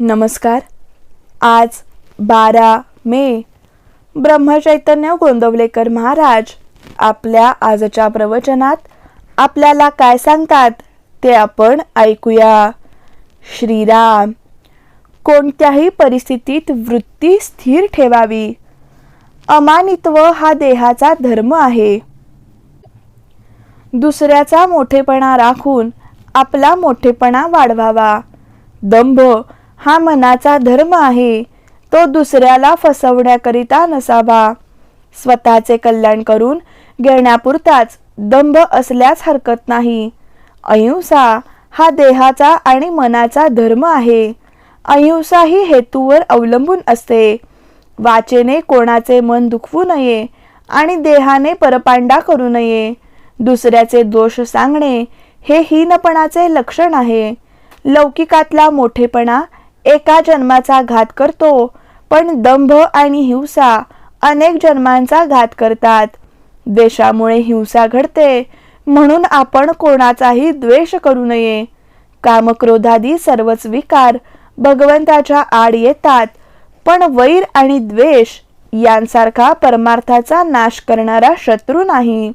नमस्कार. आज बारा मे ब्रह्मचैतन्य गोंदवलेकर महाराज आपल्या आजच्या प्रवचनात आपल्याला काय सांगतात ते आपण ऐकूया. श्रीराम कोणत्याही परिस्थितीत वृत्ती स्थिर ठेवावी. अमानित्व हा देहाचा धर्म आहे. दुसऱ्याचा मोठेपणा राखून आपला मोठेपणा वाढवावा. दंभ हा मनाचा धर्म आहे. तो दुसऱ्याला फसवण्याकरिता नसावा. स्वतःचे कल्याण करून घेण्यापुरताच दंभ असल्यास हरकत नाही. अहिंसा हा देहाचा आणि मनाचा धर्म आहे. अहिंसा ही हेतूवर अवलंबून असते. वाचेने कोणाचे मन दुखवू नये आणि देहाने परपांडा करू नये. दुसऱ्याचे दोष सांगणे हे हीनपणाचे लक्षण आहे. लौकिकातला मोठेपणा एका जन्माचा घात करतो पण दंभ आणि हिंसा अनेक जन्मांचा घात करतात. देशामुळे हिंसा घडते म्हणून आपण कोणाचाही द्वेष करू नये. कामक्रोधादी सर्वच विकार भगवंताच्या आड येतात पण वैर आणि द्वेष यांसारखा परमार्थाचा नाश करणारा शत्रू नाही.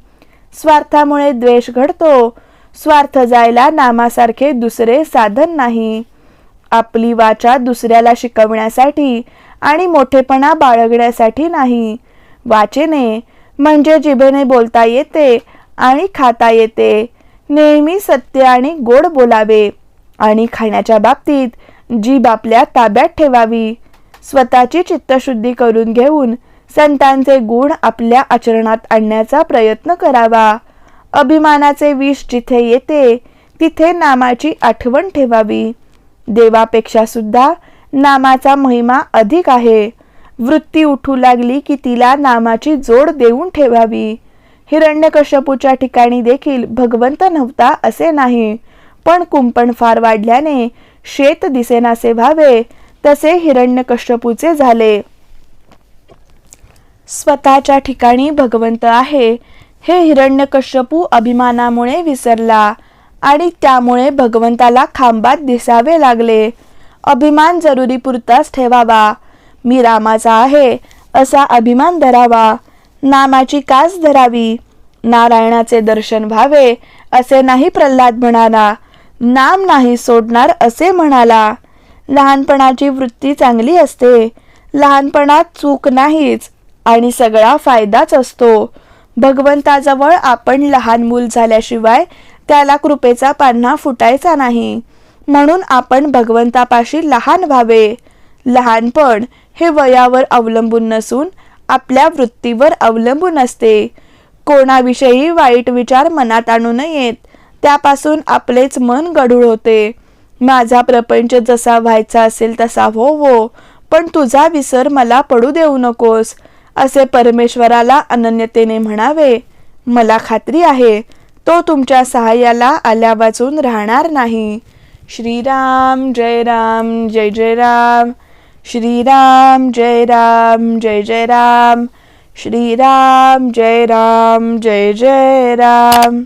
स्वार्थामुळे द्वेष घडतो स्वार्थ जायला नामासारखे दुसरे साधन नाही. आपली वाचा दुसऱ्याला शिकवण्यासाठी आणि मोठेपणा बाळगण्यासाठी नाही. वाचेने म्हणजे जिभेने बोलता येते आणि खाता येते. नेहमी सत्य आणि गोड बोलावे आणि खाण्याच्या बाबतीत जीभ आपल्या ताब्यात ठेवावी. स्वतःची चित्तशुद्धी करून घेऊन संतांचे गुण आपल्या आचरणात आणण्याचा प्रयत्न करावा. अभिमानाचे विष जिथे येते तिथे नामाची आठवण ठेवावी. देवापेक्षा सुद्धा नामाचा महिमा अधिक आहे. वृत्ती उठू लागली की तिला नामाची जोड देऊन ठेवावी. हिरण्यकश्यपूच्या ठिकाणी देखील भगवंत नव्हता असे नाही. पण कुंपण फार वाढल्याने शेत दिसेनासे व्हावे तसे हिरण्यकश्यपूचे झाले. स्वतःच्या ठिकाणी भगवंत आहे हे हिरण्यकश्यपू अभिमानामुळे विसरला. आणि त्यामुळे भगवंताला खांबात दिसावे लागले. अभिमान जरुरी पुरताच ठेवावा. मी रामाचा आहे असा अभिमान धरावा. नामाची कास धरावी. नारायणाचे दर्शन व्हावे असे नाही प्रल्हाद म्हणाला. नाम नाही सोडणार असे म्हणाला. लहानपणाची वृत्ती चांगली असते. लहानपणात चूक नाहीच आणि सगळा फायदाच असतो. भगवंताजवळ आपण लहान मूल झाल्याशिवाय त्याला कृपेचा पान्हा फुटायचा नाही. म्हणून आपण भगवंतापाशी लहान व्हावे. लहानपण हे वयावर अवलंबून नसून आपल्या वृत्तीवर अवलंबून असते. कोणाविषयी वाईट विचार मनात आणू नयेत त्यापासून आपलेच मन गढूळ होते. माझा प्रपंच जसा व्हायचा असेल तसा हो हो पण तुझा विसर मला पडू देऊ नकोस असे परमेश्वराला अनन्यतेने म्हणावे. मला खात्री आहे तो तुमच्या सहाय्याला आल्या वाचून राहणार नाही. श्रीराम जय राम जय जय राम. श्रीराम जय राम जय जय राम. श्रीराम जय राम जय जय राम.